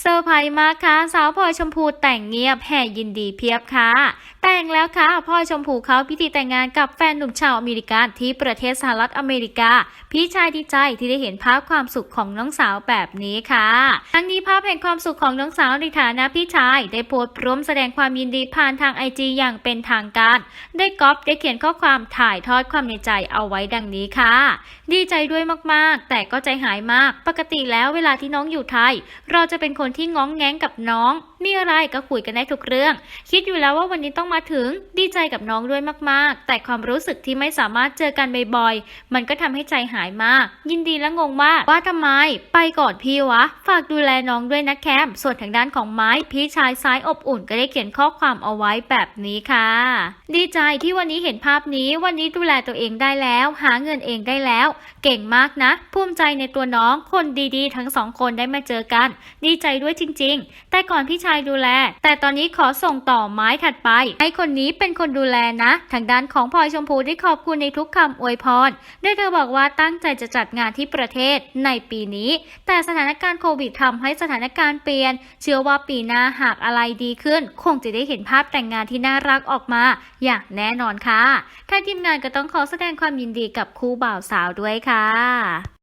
เซอร์ไพรส์มากค่ะ สาวพลอยชมพูแต่งเงียบแห่ยินดีเพียบค่ะ แต่งแล้วค่ะพลอยชมพูเขาพิธีแต่งงานกับแฟนหนุ่มชาวอเมริกันที่ประเทศสหรัฐอเมริกา พี่ชายดีใจที่ได้เห็นภาพความสุขของน้องสาวแบบนี้ค่ะ ทั้งนี้ภาพแห่งความสุขของน้องสาวในฐานะพี่ชาย ได้โพสต์ร่วมแสดงความยินดีผ่านทางไอจีอย่างเป็นทางการ ได้ก๊อปได้เขียนข้อความถ่ายทอดความในใจเอาไว้ดังนี้ค่ะ ดีใจด้วยมากๆ แต่ก็ใจหายมาก ปกติแล้วเวลาที่น้องอยู่ไทย เราจะเป็นคนที่ง้องแง้งกับน้อง มีอะไรก็คุยกันได้ทุกเรื่อง คิดอยู่แล้วว่าวันนี้ต้องมาถึงดีใจกับน้องด้วยมากๆ แต่ความรู้สึกที่ไม่สามารถเจอกันบ่อยๆ มันก็ทำให้ใจหายมาก ยินดีและงงมาว่าทำไม ไปก่อนพี่วะ ฝากดูแลน้องด้วยนะแคมส่วนทางด้านของไม้พี่ชายซ้ายอบอุ่นก็ได้เขียนข้อความเอาไว้แบบนี้ค่ะ ดีใจที่วันนี้เห็นภาพนี้ วันนี้ดูแลตัวเองได้แล้ว หาเงินเองได้แล้ว เก่งมากนะ ภูมิใจในตัวน้องคนดีๆ ทั้งสองคนได้มาเจอกัน ดีใจด้วยจริง ๆ แต่ก่อนพี่ชายดูแล แต่ตอนนี้ขอส่งต่อไม้ถัดไป ให้คนนี้เป็นคนดูแลนะ ทางด้านของพลอยชมพูได้ขอบคุณในทุกคำอวยพรโดยเธอบอกว่าตั้งใจจะจัดงานที่ประเทศในปีนี้ แต่สถานการณ์โควิดทำให้สถานการณ์เปลี่ยน เชื่อว่าปีหน้าหากอะไรดีขึ้น คงจะได้เห็นภาพแต่งงานที่น่ารักออกมา อย่างแน่นอนค่ะทางทีมงานก็ต้องขอแสดงความยินดีกับคู่บ่าวสาวด้วยค่ะ